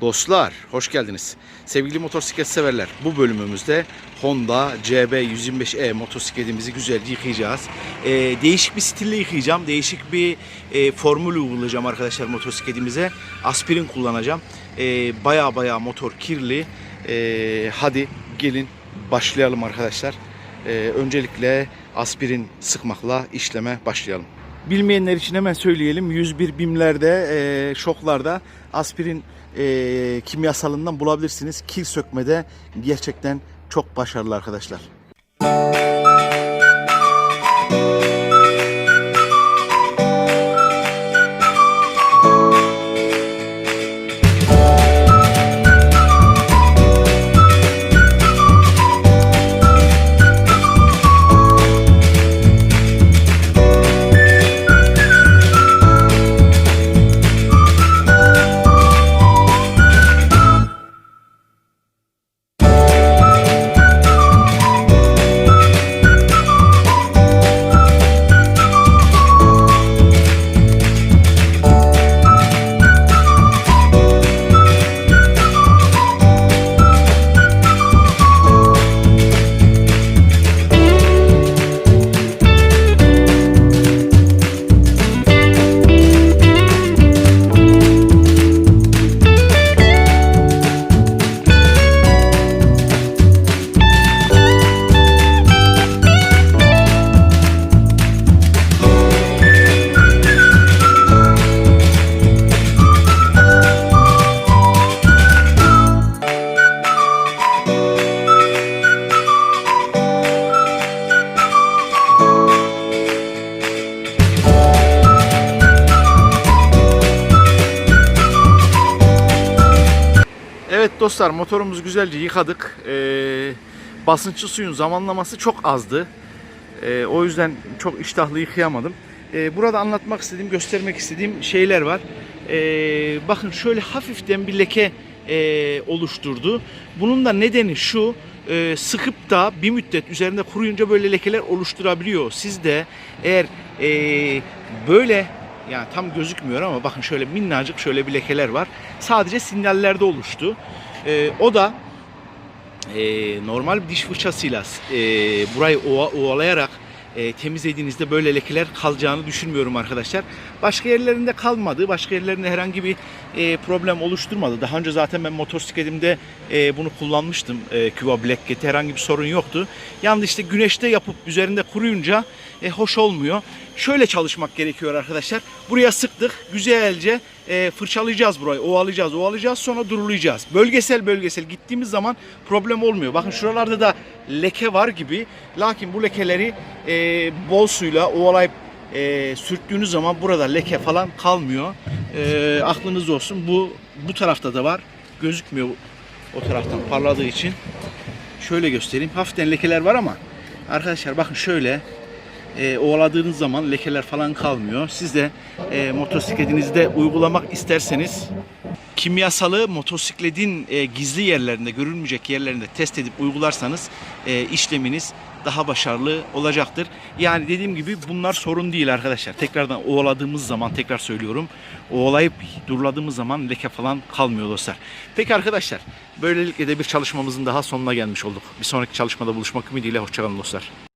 Dostlar hoş geldiniz. Sevgili motosiklet severler bu bölümümüzde Honda CB125E motosikletimizi güzel yıkayacağız. Ee, değişik bir stille yıkayacağım. Değişik bir e, formül uygulayacağım arkadaşlar motosikletimize. Aspirin kullanacağım. Ee, baya baya motor kirli. Ee, hadi gelin başlayalım arkadaşlar. Ee, öncelikle aspirin sıkmakla işleme başlayalım. Bilmeyenler için hemen söyleyelim. 101 bimlerde, e, şoklarda aspirin e, kimyasalından bulabilirsiniz. Kil sökmede gerçekten çok başarılı arkadaşlar. Evet dostlar motorumuzu güzelce yıkadık. Ee, basınçlı suyun zamanlaması çok azdı. Ee, o yüzden çok iştahlı yıkayamadım. Ee, burada anlatmak istediğim, göstermek istediğim şeyler var. Ee, bakın şöyle hafiften bir leke e, oluşturdu. Bunun da nedeni şu. e, sıkıp da bir müddet üzerinde kuruyunca böyle lekeler oluşturabiliyor. Siz de eğer e, böyle yani tam gözükmüyor ama bakın şöyle minnacık şöyle bir lekeler var. Sadece sinyallerde oluştu. Ee, o da e, normal bir diş fırçasıyla e, burayı ova- ovalayarak e, temizlediğinizde böyle lekeler kalacağını düşünmüyorum arkadaşlar. Başka yerlerinde kalmadı. Başka yerlerinde herhangi bir e, problem oluşturmadı. Daha önce zaten ben motosikletimde e, bunu kullanmıştım. E, Cuba Black Cat herhangi bir sorun yoktu. Yalnız işte güneşte yapıp üzerinde kuruyunca e, hoş olmuyor. Şöyle çalışmak gerekiyor arkadaşlar. Buraya sıktık. Güzelce e, fırçalayacağız burayı. Ovalayacağız, ovalayacağız sonra durulayacağız. Bölgesel bölgesel gittiğimiz zaman problem olmuyor. Bakın şuralarda da leke var gibi. Lakin bu lekeleri e, bol suyla ovalayıp e, sürttüğünüz zaman burada leke falan kalmıyor. E, aklınız olsun. Bu bu tarafta da var. Gözükmüyor o taraftan parladığı için. Şöyle göstereyim. Hafiften lekeler var ama arkadaşlar bakın şöyle e, ovaladığınız zaman lekeler falan kalmıyor. Siz de e, motosikletinizde uygulamak isterseniz kimyasalı motosikletin e, gizli yerlerinde, görülmeyecek yerlerinde test edip uygularsanız e, işleminiz daha başarılı olacaktır. Yani dediğim gibi bunlar sorun değil arkadaşlar. Tekrardan ovaladığımız zaman tekrar söylüyorum. Ovalayıp duruladığımız zaman leke falan kalmıyor dostlar. Peki arkadaşlar böylelikle de bir çalışmamızın daha sonuna gelmiş olduk. Bir sonraki çalışmada buluşmak ümidiyle hoşçakalın dostlar.